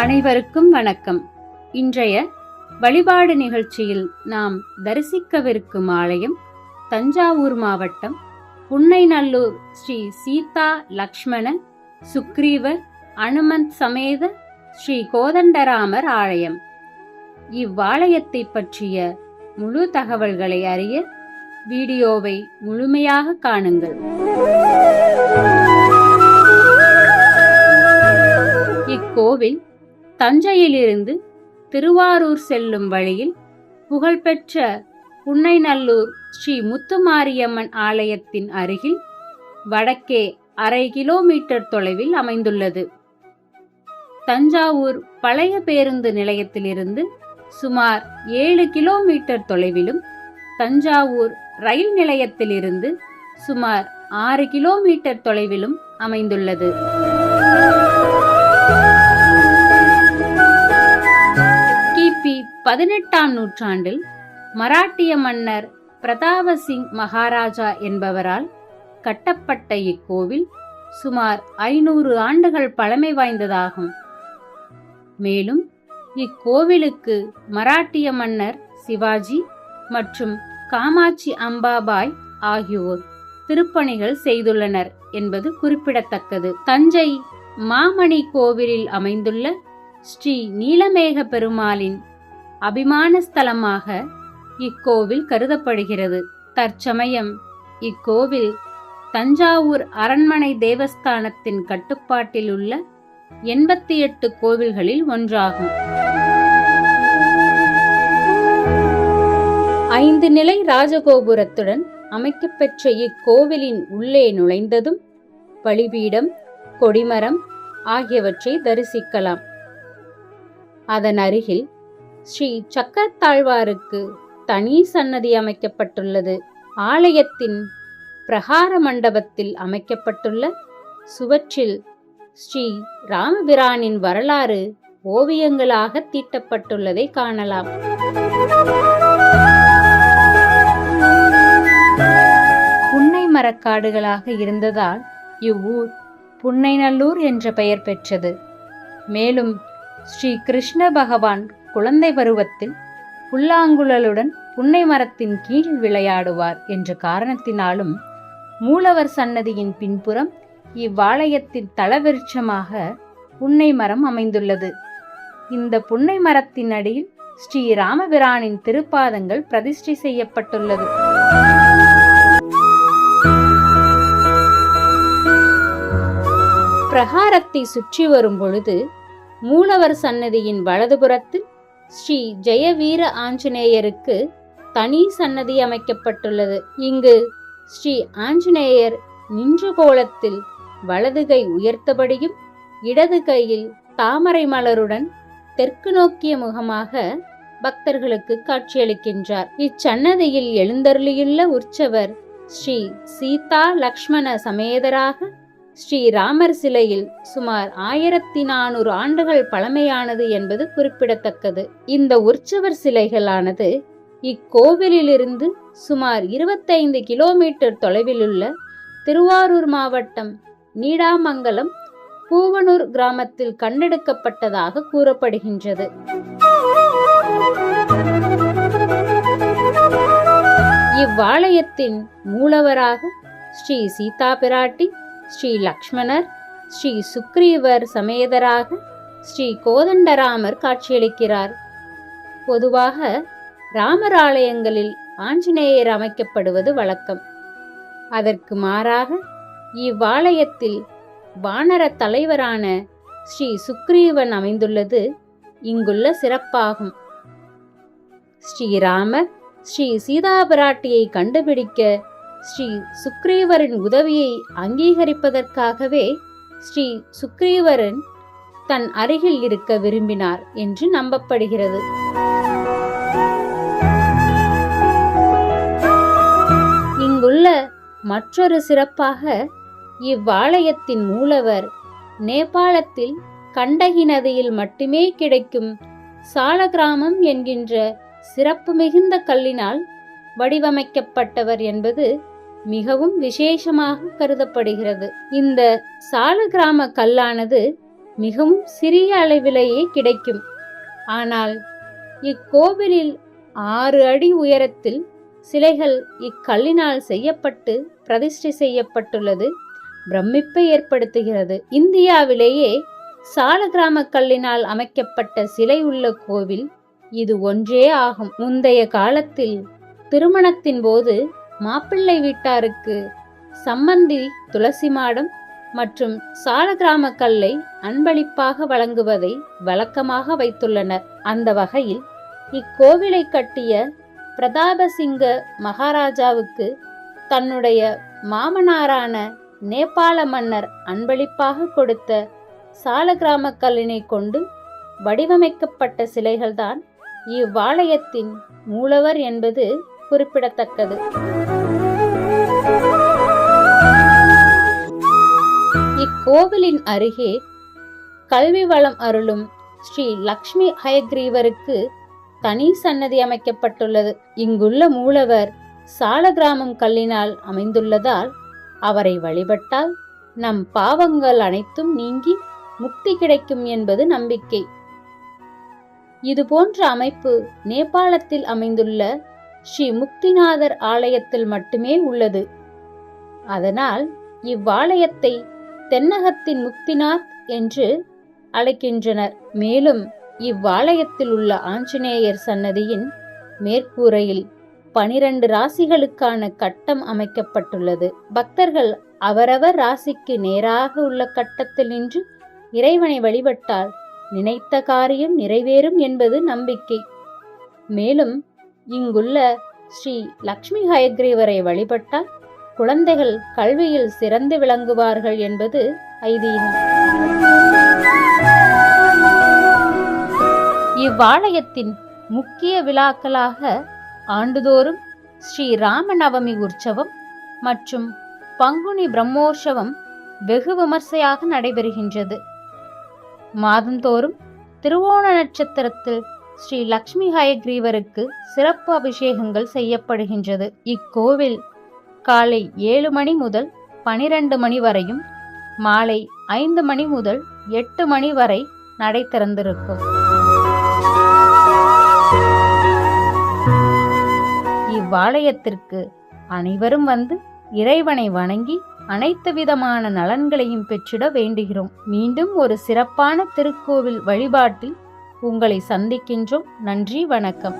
அனைவருக்கும் வணக்கம். இன்றைய வழிபாடு நிகழ்ச்சியில் நாம் தரிசிக்கவிருக்கும் ஆலயம் தஞ்சாவூர் மாவட்டம் புன்னைநல்லூர் ஸ்ரீ சீதா லக்ஷ்மண சுக்ரீவர் அனுமந்த் சமேத ஸ்ரீ கோதண்டராமர் ஆலயம். இவ்வாலயத்தை பற்றிய முழு தகவல்களை அறிய வீடியோவை முழுமையாக காணுங்கள். இக்கோவில் தஞ்சையிலிருந்து திருவாரூர் செல்லும் வழியில் புகழ்பெற்ற புன்னைநல்லூர் ஸ்ரீ முத்துமாரியம்மன் ஆலயத்தின் அருகில் வடக்கே அரை கிலோமீட்டர் தொலைவில் அமைந்துள்ளது. தஞ்சாவூர் பழைய பேருந்து நிலையத்திலிருந்து சுமார் ஏழு கிலோமீட்டர் தொலைவிலும் தஞ்சாவூர் ரயில் நிலையத்திலிருந்து சுமார் ஆறு கிலோமீட்டர் தொலைவிலும் அமைந்துள்ளது. பதினெட்டாம் நூற்றாண்டில் மராட்டிய மன்னர் பிரதாபசிங் மகாராஜா என்பவரால் கட்டப்பட்ட இக்கோவில் சுமார் ஐநூறு ஆண்டுகள் பழமை வாய்ந்ததாகும். மேலும் இக்கோவிலுக்கு மராட்டிய மன்னர் சிவாஜி மற்றும் காமாட்சி அம்பாபாய் ஆகியோர் திருப்பணிகள் செய்துள்ளனர் என்பது குறிப்பிடத்தக்கது. தஞ்சை மாமணி கோவிலில் அமைந்துள்ள ஸ்ரீ நீலமேக பெருமாளின் அபிமான ஸ்தலமாக இக்கோவில் கருதப்படுகிறது. தற்சமயம் இக்கோவில் தஞ்சாவூர் அரண்மனை தேவஸ்தானத்தின் கட்டுப்பாட்டில் உள்ள எண்பத்தி எட்டு கோவில்களில் ஒன்றாகும். ஐந்து நிலை ராஜகோபுரத்துடன் அமைக்கப்பெற்ற இக்கோவிலின் உள்ளே நுழைந்ததும் பலிபீடம் கொடிமரம் ஆகியவற்றை தரிசிக்கலாம். அதன் அருகில் ஸ்ரீ சக்கரத்தாழ்வாருக்கு தனி சன்னதி அமைக்கப்பட்டுள்ளது. ஆலயத்தின் பிரகார மண்டபத்தில் அமைக்கப்பட்டுள்ள சுவற்றில் ஸ்ரீ ராமபிரானின் வரலாறு ஓவியங்களாக தீட்டப்பட்டுள்ளதை காணலாம். புன்னை மரக்காடுகளாக இருந்ததால் இவ்வூர் புன்னைநல்லூர் என்ற பெயர் பெற்றது. மேலும் ஸ்ரீ கிருஷ்ண பகவான் குழந்தை பருவத்தில் புல்லாங்குழலுடன் புன்னை மரத்தின் கீழ் விளையாடுவார் என்ற காரணத்தினாலும் மூலவர் சன்னதியின் பின்புறம் இவ்வாலயத்தின் தலவிருட்சமாக புன்னை மரம் அமைந்துள்ளது. இந்த புன்னை மரத்தின் அடியில் ஸ்ரீ ராமபிரானின் திருப்பாதங்கள் பிரதிஷ்டை செய்யப்பட்டுள்ளது. பிரகாரத்தை சுற்றி வரும் பொழுது மூலவர் சன்னதியின் வலதுபுறத்தில் ஸ்ரீ ஜெயவீர ஆஞ்சநேயருக்கு தனி சன்னதி அமைக்கப்பட்டுள்ளது. இங்கு ஸ்ரீ ஆஞ்சநேயர் நின்ற கோலத்தில் வலது கை உயர்த்தபடியும் இடது கையில் தாமரை மலருடன் தெற்கு நோக்கிய முகமாக பக்தர்களுக்கு காட்சியளிக்கின்றார். இச்சன்னதியில் எழுந்தருளியுள்ள உற்சவர் ஸ்ரீ சீதா லக்ஷ்மண சமேதராக ஸ்ரீராமர் சிலையில் சுமார் ஆயிரத்தி நானூறு ஆண்டுகள் பழமையானது என்பது குறிப்பிடத்தக்கது. இந்த உற்சவர் சிலைகளானது இக்கோவிலிலிருந்து சுமார் இருபத்தைந்து கிலோமீட்டர் தொலைவிலுள்ள திருவாரூர் மாவட்டம் நீடாமங்கலம் பூவனூர் கிராமத்தில் கண்டெடுக்கப்பட்டதாக கூறப்படுகின்றது. இவ்வாலயத்தின் மூலவராக ஸ்ரீ சீதா பிராட்டி ஸ்ரீ லக்ஷ்மணர் ஸ்ரீ சுக்ரீவர் சமேதராக ஸ்ரீ கோதண்டராமர் காட்சியளிக்கிறார். பொதுவாக ராமர் ஆலயங்களில் ஆஞ்சநேயர் அமைக்கப்படுவது வழக்கம். அதற்கு மாறாக இவ்வாலயத்தில் வானர தலைவரான ஸ்ரீ சுக்ரீவன் அமைந்துள்ளது இங்குள்ள சிறப்பாகும். ஸ்ரீராமர் ஸ்ரீ சீதா பிராட்டியை கண்டுபிடிக்க ஸ்ரீ சுக்ரீவரின் உதவியை அங்கீகரிப்பதற்காகவே ஸ்ரீ சுக்ரீவரன் தன் அருகில் இருக்க விரும்பினார் என்று நம்பப்படுகிறது. இங்குள்ள மற்றொரு சிறப்பாக இவ்வாலயத்தின் மூலவர் நேபாளத்தில் கண்டகி நதியில் மட்டுமே கிடைக்கும் சாலகிராமம் என்கின்ற சிறப்பு மிகுந்த கல்லினால் வடிவமைக்கப்பட்டவர் என்பது மிகவும் விசேஷமாக கருதப்படுகிறது. இந்த சாலகிராம கல்லானது மிகவும் சிறிய அளவிலேயே கிடைக்கும். ஆனால் இக்கோவிலில் ஆறு அடி உயரத்தில் சிலைகள் இக்கல்லினால் செய்யப்பட்டு பிரதிஷ்டை செய்யப்பட்டுள்ளது பிரமிப்பை ஏற்படுத்துகிறது. இந்தியாவிலேயே சாலகிராம கல்லினால் அமைக்கப்பட்ட சிலை உள்ள கோவில் இது ஒன்றே ஆகும். முந்தைய காலத்தில் திருமணத்தின் போது மாப்பிள்ளை வீட்டாருக்கு சம்மந்தி துளசி மாடம் மற்றும் சாலகிராம கல்லை அன்பளிப்பாக வழங்குவதை வழக்கமாக வைத்துள்ளனர். அந்த வகையில் இக்கோவிலை கட்டிய பிரதாபசிங்க மகாராஜாவுக்கு தன்னுடைய மாமனாரான நேபாள மன்னர் அன்பளிப்பாக கொடுத்த சாலகிராம கல்லினை கொண்டு வடிவமைக்கப்பட்ட சிலைகள்தான் இவ்வாலயத்தின் மூலவர் என்பது குறிப்பிடத்தக்கது. கோவிலின் அருகே கல்வி வளம் அருளும் ஸ்ரீ லக்ஷ்மி ஹயக்ரீவருக்கு தனி சன்னதி அமைக்கப்பட்டுள்ளது. இங்குள்ள மூலவர் சாலகிராமம் கல்லினால் அமைந்துள்ளதால் அவரை வழிபட்டால் நம் பாவங்கள் அனைத்தும் நீங்கி முக்தி கிடைக்கும் என்பது நம்பிக்கை. இது போன்ற அமைப்பு நேபாளத்தில் அமைந்துள்ள ஸ்ரீ முக்திநாதர் ஆலயத்தில் மட்டுமே உள்ளது. அதனால் இவ்வாலயத்தை தென்னகத்தின் முக்திநாத் என்று அழைக்கின்றனர். மேலும் இவ்வாலயத்தில் உள்ள ஆஞ்சநேயர் சன்னதியின் மேற்கூரையில் பனிரண்டு ராசிகளுக்கான கட்டம் அமைக்கப்பட்டுள்ளது. பக்தர்கள் அவரவர் ராசிக்கு நேராக உள்ள கட்டத்தில் நின்று இறைவனை வழிபட்டால் நினைத்த காரியம் நிறைவேறும் என்பது நம்பிக்கை. மேலும் இங்குள்ள ஸ்ரீ லக்ஷ்மி ஹயக்ரீவரை வழிபட்டால் குழந்தைகள் கல்வியில் சிறந்து விளங்குவார்கள் என்பது ஐதீகம். இவ்வாலயத்தின் முக்கிய விழாக்களாக ஆண்டுதோறும் ஸ்ரீ ராமநவமி உற்சவம் மற்றும் பங்குனி பிரம்மோற்சவம் வெகு விமர்சையாக நடைபெறுகின்றது. மாதந்தோறும் திருவோண நட்சத்திரத்தில் ஸ்ரீ லக்ஷ்மி ஹயக்ரீவருக்கு சிறப்பு அபிஷேகங்கள் செய்யப்படுகின்றது. இக்கோவில் காலை ஏழு மணி முதல் பனிரெண்டு மணி வரையும் மாலை ஐந்து மணி முதல் எட்டு மணி வரை நடை திறந்திருக்கும். இவ்வாலயத்திற்கு அனைவரும் வந்து இறைவனை வணங்கி அனைத்து விதமான நலன்களையும் பெற்றிட வேண்டுகிறோம். மீண்டும் ஒரு சிறப்பான திருக்கோவில் வழிபாட்டில் உங்களை சந்திக்கின்றோம். நன்றி வணக்கம்.